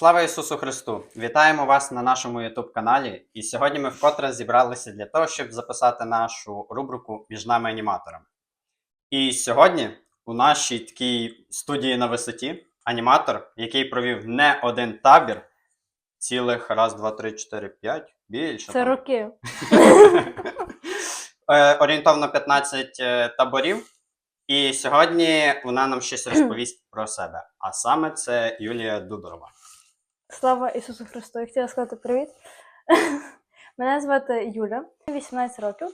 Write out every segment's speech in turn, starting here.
Слава Ісусу Христу! Вітаємо вас на нашому YouTube каналі. І сьогодні ми вкотре зібралися для того, щоб записати нашу рубрику між нами аніматорами. І сьогодні у нашій такій студії на висоті аніматор, який провів не один табір, цілих раз, два, три, чотири, п'ять, більше. Це роки. Е, орієнтовно 15 е, таборів. І сьогодні вона нам щось розповість про себе. А саме це Юлія Дудорова. Слава Ісусу Христу! Я хотіла сказати привіт. Мене звати Юля, мені 18 років.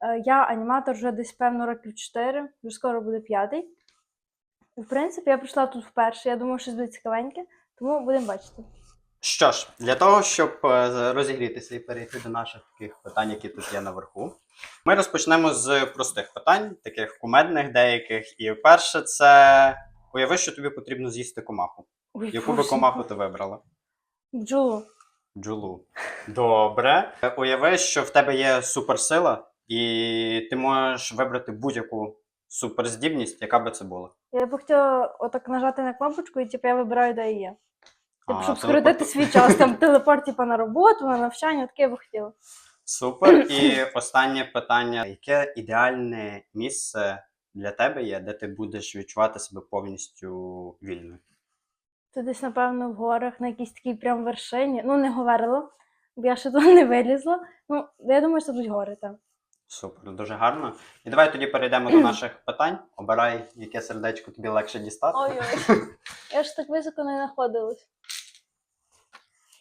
Е, Я аніматор вже десь, певно, років 4, вже скоро буде п'ятий. І, В принципі, я прийшла тут вперше. Я думаю, що буде цікавеньке, тому будемо бачити. Що ж, для того, щоб е, розігрітися і перейти до наших таких питань, які тут є наверху, ми розпочнемо з простих питань, таких кумедних деяких. І перше, це уяви, що тобі потрібно з'їсти комаху. Ой, Яку Боже. комаху ти вибрала? Бджолу. Джулу. Добре. Е, Уяви, що в тебе є суперсила, і ти можеш вибрати будь-яку суперздібність, яка би це була. Я б хотіла отак нажати на кнопочку, і типу, я вибираю, де є. Типу, А, щоб телепорт- скоротити свій час, там телепорт типу, на роботу, на навчання, таке я би хотіла. Супер. І останнє питання: яке ідеальне місце для тебе є, де ти будеш відчувати себе повністю вільною? Це десь, напевно, в горах, на якійсь такій прям вершині. Ну, не говорила, бо я ще туди не вилізла. Ну, я думаю, що будуть гори там. Супер, дуже гарно. І давай тоді перейдемо до наших питань. Обирай, яке сердечко тобі легше дістати. Ой-ой. Я ж так високо не знаходилась.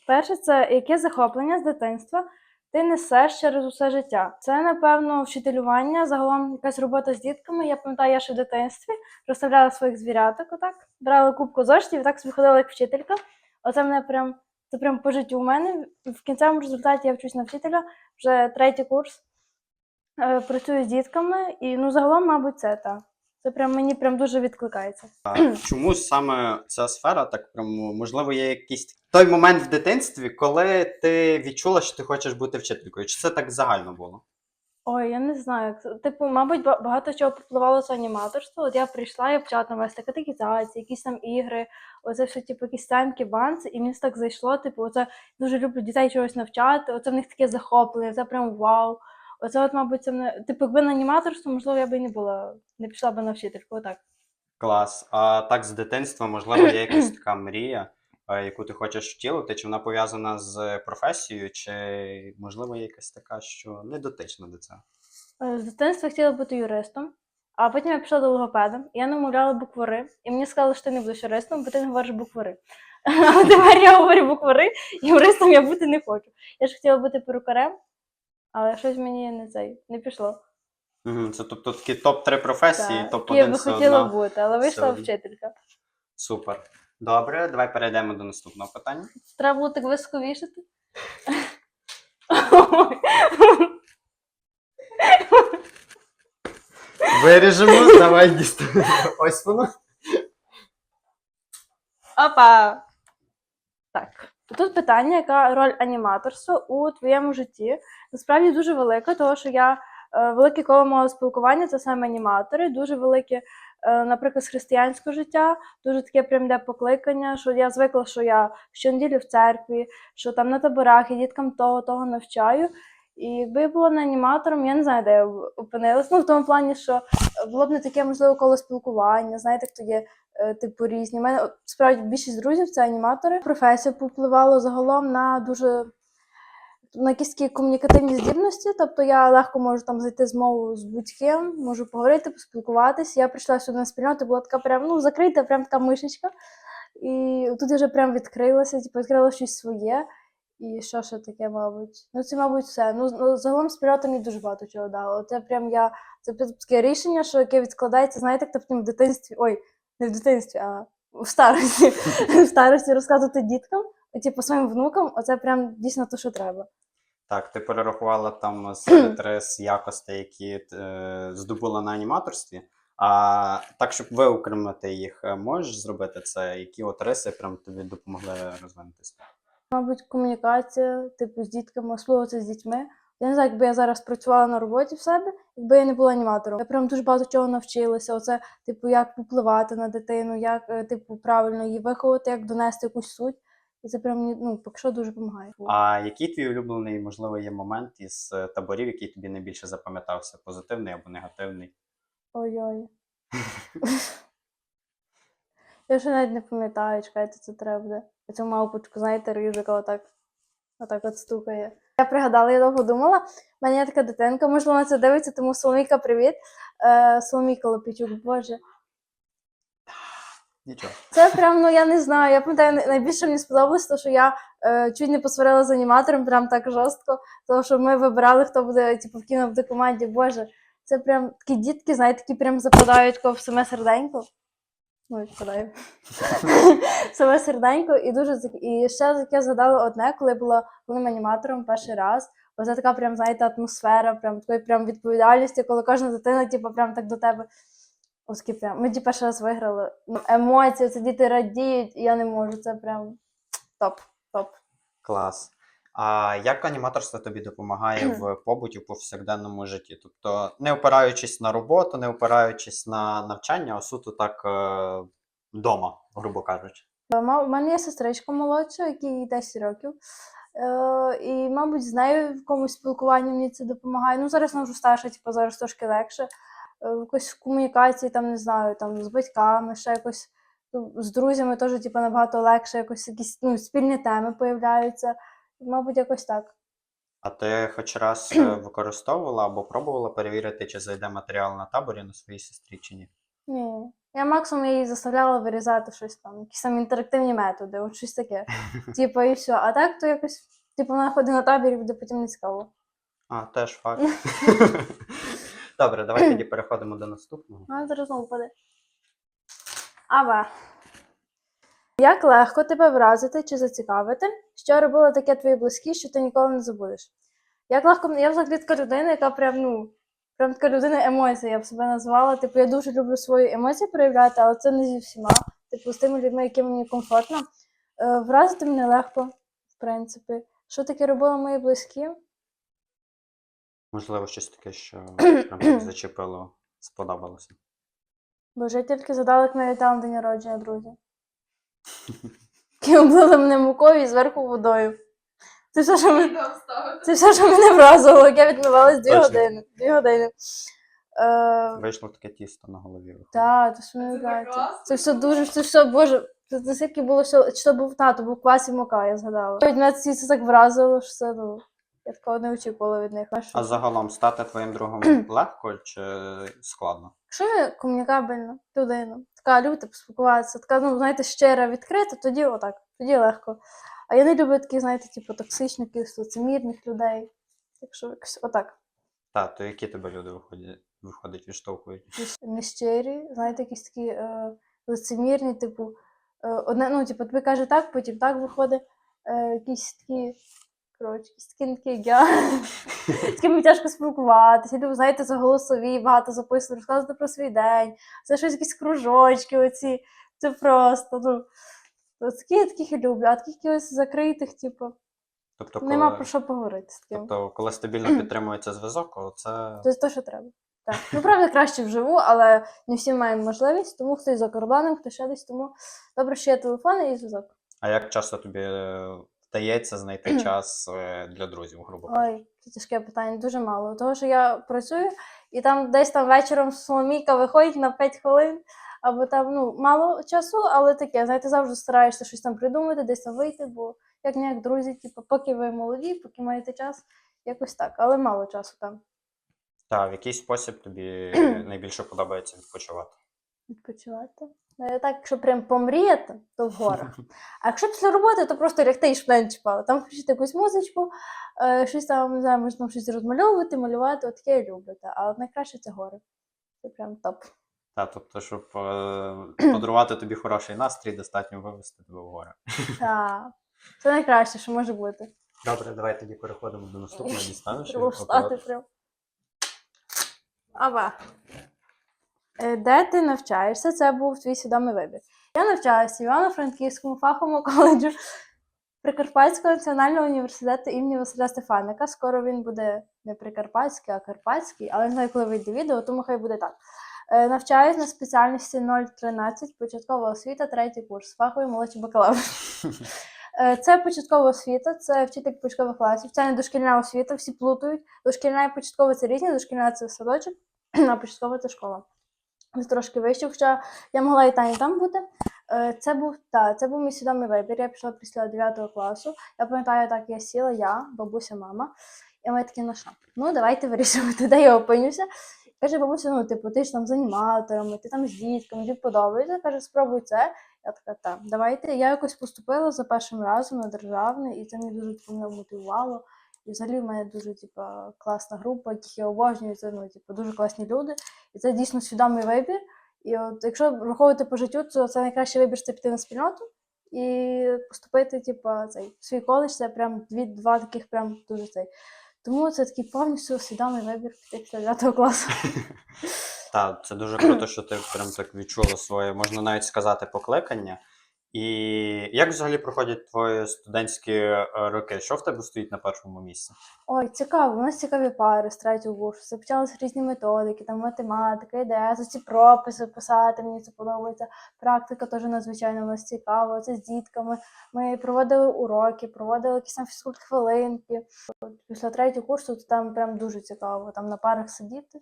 Перше, це яке захоплення з дитинства ти несеш через усе життя. Це, напевно, вчителювання, загалом якась робота з дітками. Я пам'ятаю, я ще в дитинстві розставляла своїх звіряток, отак, брала кубку зоштів і так собі ходила як вчителька. Оце мене прям, це прям по життю у мене. В кінцевому результаті я вчусь на вчителя, вже третій курс. Е, Працюю з дітками, і ну загалом, мабуть, це так. Це прям мені прям дуже відкликається. А Чому саме ця сфера так прям можливо є якийсь той момент в дитинстві, коли ти відчула, що ти хочеш бути вчителькою? Чи це так загально було? Ой, я не знаю. Типу, мабуть, ба- багато чого попливало з аніматорства. От я прийшла, я почала там вести катехізації, якісь там ігри, оце все, типу, якісь таймки, банси, і мені так зайшло. Типу, оце дуже люблю дітей чогось навчати, оце в них таке захоплення, це прям вау. Оце, от, мабуть, це мене. Типу, якби на аніматорство, можливо, я би і не була, не пішла би на вчительку, отак. Клас. А так з дитинства, можливо, є якась така мрія, е, яку ти хочеш втілити, чи вона пов'язана з професією, чи можливо є якась така, що не дотична до цього? Е, З дитинства хотіла бути юристом, а потім я пішла до логопеда, і я намовляла буквари, і мені сказали, що ти не будеш юристом, бо ти не говориш буквари. А тепер я говорю буквари, і юристом я бути не хочу. Я ж хотіла бути перукарем, але щось мені не цей не пішло. Угу. Це тобто такі топ-3 професії, Так, які я топ-1 би все хотіла одно. бути, але вийшла одно. вчителька. Супер. Добре, давай перейдемо до наступного питання. Треба було так високо вішати. Виріжемо, давай дістанемо. Ось воно. Опа! Так. Тут питання, яка роль аніматорства у твоєму житті? Насправді дуже велика, тому що я е, велике коло мого спілкування це саме аніматори, дуже велике, е, наприклад, з християнського життя, дуже таке прям де покликання, що я звикла, що я щонеділі в церкві, що там на таборах і діткам того, того навчаю. І якби я була не аніматором, я не знаю, де я опинилась. Ну, в тому плані, що було б не таке можливо коло спілкування. Знаєте, хто є типу різні. У мене справді більшість друзів це аніматори. Професія попливала загалом на дуже на якісь такі комунікативні здібності. Тобто я легко можу там зайти з мову з будь-ким, можу поговорити, поспілкуватися. Я прийшла сюди на спільноту, була така прям ну закрита, прям така мишечка. І тут я вже прям відкрилася, типу, відкрила щось своє. І що ще таке, мабуть? Ну, це, мабуть, все. Ну, ну загалом спільнота мені дуже багато чого дало. Це прям я. Це таке рішення, що яке відкладається, знаєте, як потім в дитинстві. Ой, не в дитинстві, а в старості. В старості розказувати діткам, типу своїм внукам, оце прям дійсно те, що треба. Так, ти перерахувала там серед рис якостей, які е, здобула на аніматорстві. А так, щоб виокремити їх, е, можеш зробити це? Які от риси прям тобі допомогли розвинутися? Мабуть, комунікація, типу, з дітками, це з дітьми. Я не знаю, якби я зараз працювала на роботі в себе, якби я не була аніматором. Я прям дуже багато чого навчилася. Оце, типу, як попливати на дитину, як, е, типу, правильно її виховати, як донести якусь суть. І це прям ну, поки що дуже допомагає. А який твій улюблений, можливо, є момент із е, таборів, який тобі найбільше запам'ятався? Позитивний або негативний? Ой-ой. Я ще навіть не пам'ятаю, чекайте, це треба буде. Цю мавпочку, знаєте, рижика отак, отак от стукає. Я пригадала, я довго думала. У мене є така дитинка, можливо, вона це дивиться, тому Соломійка, привіт. Е, Соломійка Лопічук, боже. Нічого. Це прям, ну я не знаю. Я пам'ятаю, найбільше мені сподобалось, те, що я е, чуть не посварила з аніматором, прям так жорстко. Тому що ми вибирали, хто буде типу, в кіно буде команді. Боже, це прям такі дітки, знаєте, які прям западають в саме серденько. Ну, відпадаю. саме серденько, і дуже і ще таке згадала одне, коли була головним аніматором перший раз. Оце така прям, знаєте, атмосфера, прям такої прям відповідальності, коли кожна дитина, типу, прям так до тебе. Оскільки прям. Ми ті перший раз виграли. Ну, емоції, це діти радіють, і я не можу. Це прям топ, топ. Клас. А як аніматорство тобі допомагає в побуті в повсякденному житті? Тобто, не опираючись на роботу, не опираючись на навчання, а суто так е, вдома, грубо кажучи. У мене є сестричка молодша, якій 10 років. Е, і, мабуть, з нею в якомусь спілкуванні мені це допомагає. Ну, зараз вона вже старша, типу, зараз трошки легше. Е, якось в комунікації, там, не знаю, там, з батьками, ще якось ну, з друзями теж, типу, набагато легше, якось якісь ну, спільні теми появляються. Мабуть, якось так. А ти хоч раз е, використовувала або пробувала перевірити, чи зайде матеріал на таборі на своїй сестрі чи ні? Ні. Я максимум її заставляла вирізати щось там, якісь там інтерактивні методи, от щось таке. Типу, і все. А так то якось, типу, вона ходить на табір і буде потім не цікаво. А, теж факт. Добре, давай тоді переходимо до наступного. А зараз знову впаде. Ава. Як легко тебе вразити чи зацікавити, що робили таке твої близькі, що ти ніколи не забудеш? Як легко я взагалі така людина, яка прям, ну, прям така людина емоцій, я б себе назвала. Типу, я дуже люблю свої емоції проявляти, але це не зі всіма. Типу, з тими людьми, яким мені комфортно. Е, вразити мене легко, в принципі. Що таке робили мої близькі? Можливо, щось таке, що прям зачепило, сподобалося. Боже, я тільки задала, як ми вітали день народження, друзі. Які облили мене мукою і зверху водою. Це все, що мене, це все, що мене вразило, яке відмивалось дві Точно. години. Дві години. Е, Вийшло таке тісто на голові. Так, та, то що не вдається. Це все дуже, це все, боже, це, скільки було все, чи то був тато, був квас і мука, я згадала. Навіть мене це це так вразило, що це, ну, я такого не очікувала від них. А загалом стати твоїм другом легко чи складно? Якщо я комунікабельна людина, така любите поспілкуватися, така, ну, знаєте, щира, відкрита, тоді отак, тоді легко. А я не люблю таких, знаєте, типу, токсичних, лицемірних людей. Так що якось отак. Та, то які тебе люди виходять, виходить, відштовхують? Нещирі, знаєте, якісь такі е, лицемірні, типу, е, одне, ну, типу, тобі каже так, потім так виходить. Е, якісь такі, коротше, такі, як я. З ким тяжко спілкуватися. Я люблю, знаєте, за голосові, багато записувати, розказувати про свій день. Це щось якісь кружочки, оці. Це просто, ну. Такі я таких і люблю, а таких якихось закритих, типу, Тобто, коли, нема про що поговорити з ким. тобто, коли стабільно підтримується зв'язок, це Це те, що треба. Так. Ну, правда, краще вживу, але не всі маємо можливість, тому хтось за кордоном, хтось ще десь, тому добре, що є телефон і зв'язок. А як часто тобі е, вдається знайти час е, для друзів, грубо кажучи? Ой, це тяжке питання, дуже мало. Того, що я працюю, і там десь там вечором Соломійка виходить на 5 хвилин, або там ну, мало часу, але таке, знаєте, завжди стараєшся щось там придумати, десь там вийти, бо як не як друзі, типу, поки ви молоді, поки маєте час, якось так, але мало часу там Та, в який спосіб тобі найбільше подобається відпочивати? Відпочивати. Ну, я так, якщо прям помріяти, то в горах. А якщо після роботи, то просто лягти і шплен чіпати. Там включити якусь музичку, е, щось там, не знаю, можна там щось розмальовувати, малювати, от таке я люблю. Та. А от найкраще це гори. Це прям топ. Та, тобто, щоб е, подарувати тобі хороший настрій, достатньо вивести тебе в гори. Та. Це найкраще, що може бути. Добре, давай тоді переходимо до наступного дістанеш. Треба встати прям. Ава. Е, Де ти навчаєшся? Це був твій свідомий вибір. Я навчаюся в Івано-Франківському фаховому коледжу Прикарпатського національного університету імені Василя Стефаника. Скоро він буде не Прикарпатський, а Карпатський, але не знаю, коли вийде відео, тому хай буде так. Е, Навчаюсь на спеціальності 013, початкова освіта, третій курс, фаховий молодший бакалавр. Е, Це початкова освіта, це вчитель початкових класів, це не дошкільна освіта, всі плутають. Дошкільна і початкова це різні, дошкільна це садочок, а початкова це школа. Трошки вище, хоча я могла і там, і там бути. Е, Це був та, це був мій свідомий вибір. Я пішла після 9 класу. Я пам'ятаю, так я сіла, я, бабуся, мама. І ми такі, ну що, ну давайте вирішувати, де я опинюся. Каже, бабуся, ну типу, ти ж там з аніматорами, ти там з дітками, тобі подобається. Каже, спробуй це. Я така, так, давайте. Я якось поступила за першим разом на державне, і це мені дуже типу, мотивувало. І взагалі в мене дуже типу, класна група, яких я обожнюю, це ну, типу, дуже класні люди. І це дійсно свідомий вибір. І от якщо враховувати по життю, то це найкращий вибір це піти на спільноту і поступити, типу, цей свій коледж, це прям дві, два таких прям дуже цей. Тому це такий повністю свідомий вибір піти після 9 класу. Так, це дуже круто, що ти прям так відчула своє, можна навіть сказати, покликання. І як взагалі проходять твої студентські е, роки? Що в тебе стоїть на першому місці? Ой, цікаво, у нас цікаві пари з третього курсу. Започалися різні методики, там математика, ідея, ці прописи писати, мені це подобається. Практика теж надзвичайно у нас цікава. Це з дітками. Ми проводили уроки, проводили якісь там фізкульт хвилинки. Після третього курсу то там прям дуже цікаво. Там на парах сидіти.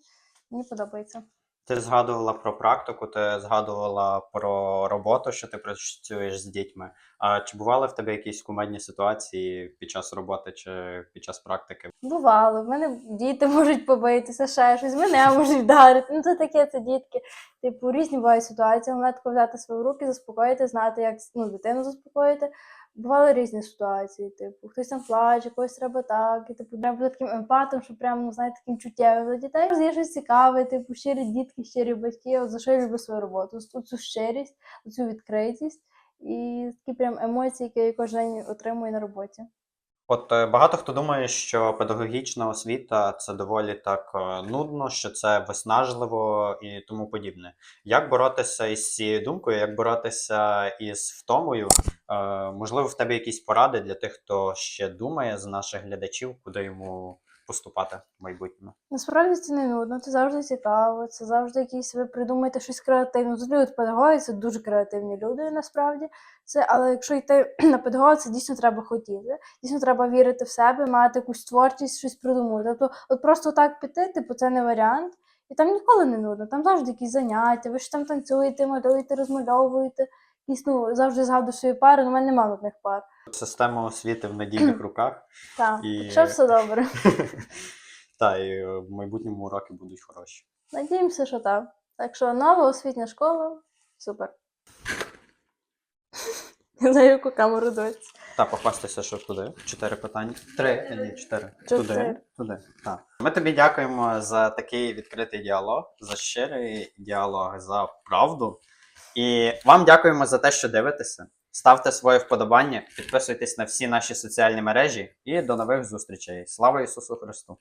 Мені подобається. Ти згадувала про практику, ти згадувала про роботу, що ти працюєш з дітьми. А чи бували в тебе якісь кумедні ситуації під час роботи чи під час практики? Бувало, в мене діти можуть побитися, ще щось, мене можуть вдарити. Ну це таке, це дітки. Типу, різні бувають ситуації, головне взяти свої руки, заспокоїти, знати, як ну, дитину заспокоїти. Бували різні ситуації, типу, хтось там плаче, когось треба так, і типу, треба бути таким емпатом, що прямо, ну, знаєте, таким чуттєвим до дітей. Є щось цікаве, типу, щирі дітки, щирі батьки. От за що я люблю свою роботу? Цю щирість, цю відкритість і такі прям емоції, які я кожен день отримую на роботі. От е, багато хто думає, що педагогічна освіта це доволі так е, нудно, що це виснажливо і тому подібне. Як боротися із цією думкою, як боротися із втомою? Е, Можливо, в тебе якісь поради для тих, хто ще думає з наших глядачів, куди йому поступати в майбутньому? Насправді це не нудно, це завжди цікаво, це завжди якісь ви придумаєте щось креативне. Взагалі от педагоги це дуже креативні люди, насправді. Це, але якщо йти на педагога, це дійсно треба хотіти. Дійсно треба вірити в себе, мати якусь творчість, щось придумати. Тобто, от просто так піти, типу, це не варіант. І там ніколи не нудно, там завжди якісь заняття, ви ж там танцюєте, малюєте, розмальовуєте. Ну, завжди згадую свої пари, але в мене немає нудних пар. Система освіти в надійних руках. Так, І- якщо все добре. Та і в майбутньому уроки будуть хороші. Надіємося, що так. Так що нова освітня школа супер. Не знаю, яку камеру дивитися. Та похвастайся, що туди. Чотири питання. Три, ні. Чотири. Туди. Туди. Так. Ми тобі дякуємо за такий відкритий діалог, за щирий діалог, за правду. І вам дякуємо за те, що дивитеся. Ставте своє вподобання, підписуйтесь на всі наші соціальні мережі і до нових зустрічей. Слава Ісусу Христу!